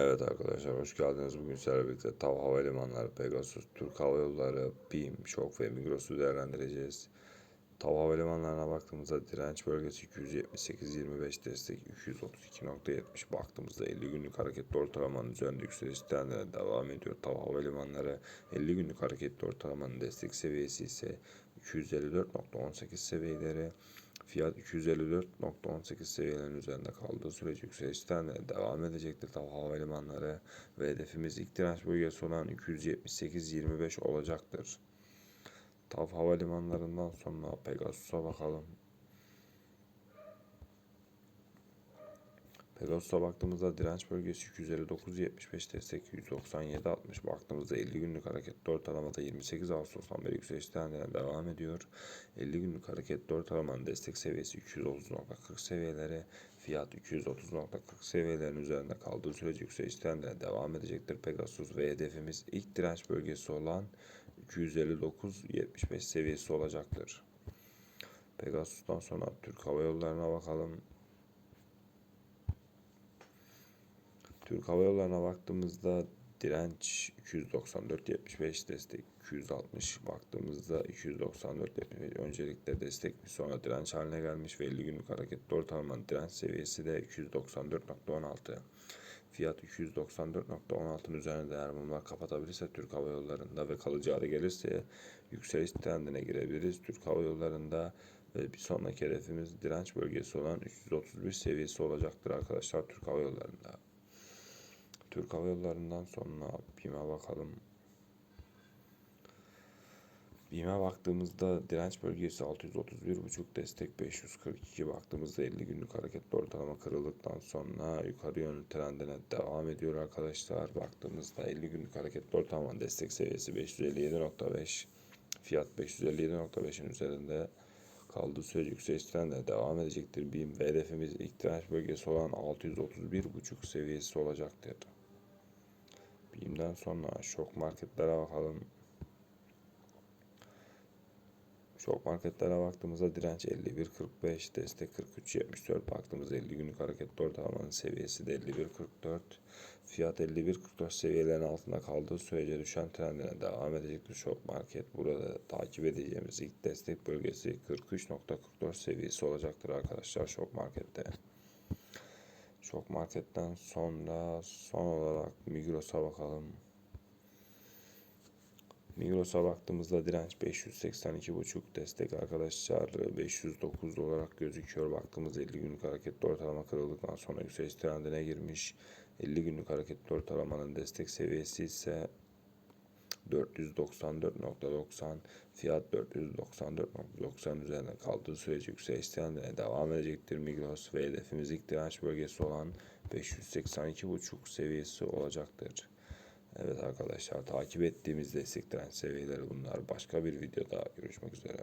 Evet arkadaşlar hoş geldiniz. Bugün sizlerle birlikte TAV Havalimanları, Pegasus, Türk Hava Yolları, BİM, ŞOK ve Migros'u değerlendireceğiz. TAV Havalimanlarına baktığımızda direnç bölgesi 278.25 destek 232.70 baktığımızda 50 günlük hareketli ortalamanın üzerinde yükseliş trendine devam ediyor. TAV Havalimanları 50 günlük hareketli ortalamanın destek seviyesi ise 254.18 seviyeleri Fiyat 254.18 seviyelerin üzerinde kaldığı sürece yükseliş trendine devam edecektir TAV Havalimanları ve hedefimiz ilk direnç bölgesi olan 278.25 olacaktır. TAV Havalimanlarından sonra Pegasus'a bakalım. Pegasus'a baktığımızda direnç bölgesi 259.75 destek 197.60 baktığımızda 50 günlük hareketli ortalamada 28 Ağustos'tan beri yükseliş trendine devam ediyor. 50 günlük hareketli ortalamanın destek seviyesi 230.40 seviyeleri fiyat 230.40 seviyelerin üzerinde kaldığı sürece yükseliş trendine devam edecektir Pegasus ve hedefimiz ilk direnç bölgesi olan 259.75 seviyesi olacaktır. Pegasus'tan sonra Türk Hava Yolları'na bakalım. Türk Hava Yolları'na baktığımızda direnç 294.75 destek 260 baktığımızda 294.75 öncelikle destek bir sonra direnç haline gelmiş. Ve 50 günlük hareketli ortalamanın direnç seviyesi de 294.16 fiyat 294.16'ın üzerinde. Eğer bunlar kapatabilirse Türk Hava Yolları'nda ve kalıcı hale gelirse yükseliş trendine girebiliriz. Türk Hava Yolları'nda ve bir sonraki hedefimiz direnç bölgesi olan 331 seviyesi olacaktır arkadaşlar Türk Hava Yolları'nda. Türk Hava Yolları'ndan sonra BİM'e bakalım. BİM'e baktığımızda direnç bölgesi 631.5 destek 542 baktığımızda 50 günlük hareketli ortalama kırıldıktan sonra yukarı yönlü trendine devam ediyor arkadaşlar. Baktığımızda 50 günlük hareketli ortalama destek seviyesi 557.5 fiyat 557.5'in üzerinde kaldığı sürece yükseliş trendine devam edecektir. BİM ve hedefimiz ilk direnç bölgesi olan 631.5 seviyesi olacaktır. BİM'den sonra şok marketlere bakalım. Şok marketlere baktığımızda direnç 51.45, destek 43.74 baktığımızda 50 günlük hareketli ortalamanın seviyesi de 51.44. Fiyat 51.44 seviyelerin altında kaldığı sürece düşen trendine devam edecektir şok market. Burada takip edeceğimiz ilk destek bölgesi 43.44 seviyesi olacaktır arkadaşlar şok markette. Şok marketten sonra son olarak Migros'a bakalım. Migros'a baktığımızda direnç 582.5 destek arkadaşlar 509 olarak gözüküyor. Baktığımızda 50 günlük hareketli ortalama kırıldıktan sonra yükseliş trendine girmiş. 50 günlük hareketli ortalamanın destek seviyesi ise 494.90 fiyat 494.90 üzerinde kaldığı sürece yükseliş trendine devam edecektir Migros ve hedefimiz ilk direnç bölgesi olan 582.5 seviyesi olacaktır. Evet arkadaşlar takip ettiğimiz destek direnç seviyeleri bunlar. Başka bir videoda görüşmek üzere.